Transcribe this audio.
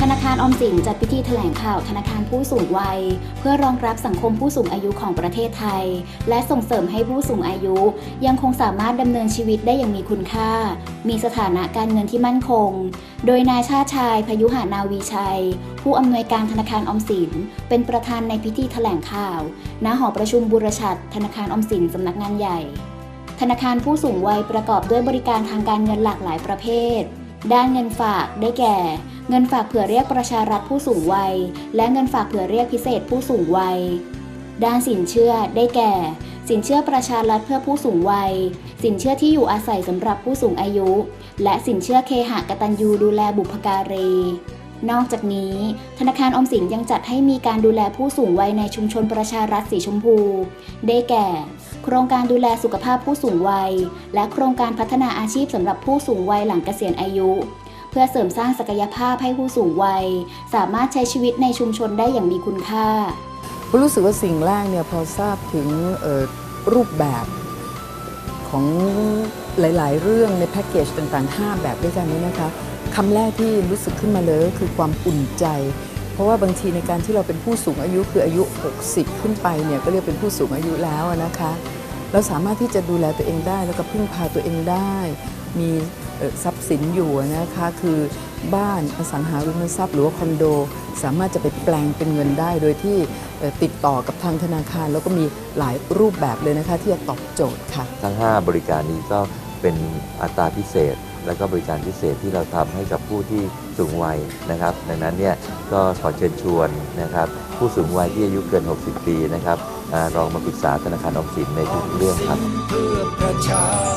ออมสินจัดพิธีแถลงข่าวธนาคารผู้สูงวัย เพื่อรองรับสังคมผู้สูงอายุของประเทศไทย และส่งเสริมให้ผู้สูงอายุ ยังคงสามารถดำเนินชีวิตได้อย่างมีคุณค่า มีสถานะการเงินที่มั่นคง โดยนายชาชายพยุหานาวีชัย ผู้อำนวยการธนาคารออมสิน เป็นประธานในพิธีแถลงข่าว ณหอประชุมบุรชัดธนาคารออมสินสำนักงานใหญ่ ธนาคารผู้สูงวัยประกอบด้วยบริการทางการเงินหลากหลายประเภท ด้านเงินฝากได้แก่ เงินฝากเผื่อเรียกประชารัฐผู้สูงวัย และเงินฝากเผื่อเรียกพิเศษผู้สูงวัย ด้านสินเชื่อได้แก่ สินเชื่อประชารัฐเพื่อผู้สูงวัย สินเชื่อที่อยู่อาศัยสำหรับผู้สูงอายุ และสินเชื่อเคหะกตัญญูดูแลบุพการี นอกจากนี้ ธนาคารอมสินยังจัดให้มีการดูแลผู้สูงวัยในชุมชนประชารัฐสีชมพู ได้แก่ โครงการดูแลสุขภาพผู้สูงวัย และโครงการพัฒนาอาชีพสำหรับผู้สูงวัยหลังเกษียณอายุ เพื่อเสริมสร้างศักยภาพให้ผู้สูงวัย สามารถใช้ชีวิตในชุมชนได้อย่างมีคุณค่าก็รู้สึกว่าสิ่งแรกเนี่ยพอทราบถึงรูปแบบของหลาย ๆ เรื่องในแพ็กเกจต่างๆ 5 แบบด้วยกันนี้นะคะ คำแรกที่รู้สึกขึ้นมาเลยก็คือความอุ่นใจ เพราะว่าบางทีในการที่เราเป็นผู้สูงอายุคืออายุ 60 ขึ้นไปเนี่ยก็เรียกเป็นผู้สูงอายุแล้วนะคะ เราสามารถที่จะดูแลตัวเองได้แล้วก็พึ่งพาตัวเองได้ มีทรัพย์สินอยู่นะคะคือบ้านอสังหาริมทรัพย์หรือว่าคอนโด สามารถจะไปแปลงเป็นเงินได้ โดยที่ติดต่อกับทางธนาคาร แล้วก็มีหลายรูปแบบเลยนะคะที่จะตอบโจทย์ค่ะ ทั้ง 5 บริการนี้ก็เป็นอัตราพิเศษ และก็บริการพิเศษที่เราทำให้กับผู้ที่สูงวัยนะครับ ดังนั้นเนี่ยก็ขอเชิญชวนนะครับ ผู้สูงวัยที่อายุเกิน 60 ปีนะครับอลองมาปรึกษาธนาคารออมสินในทุกเรื่องครับ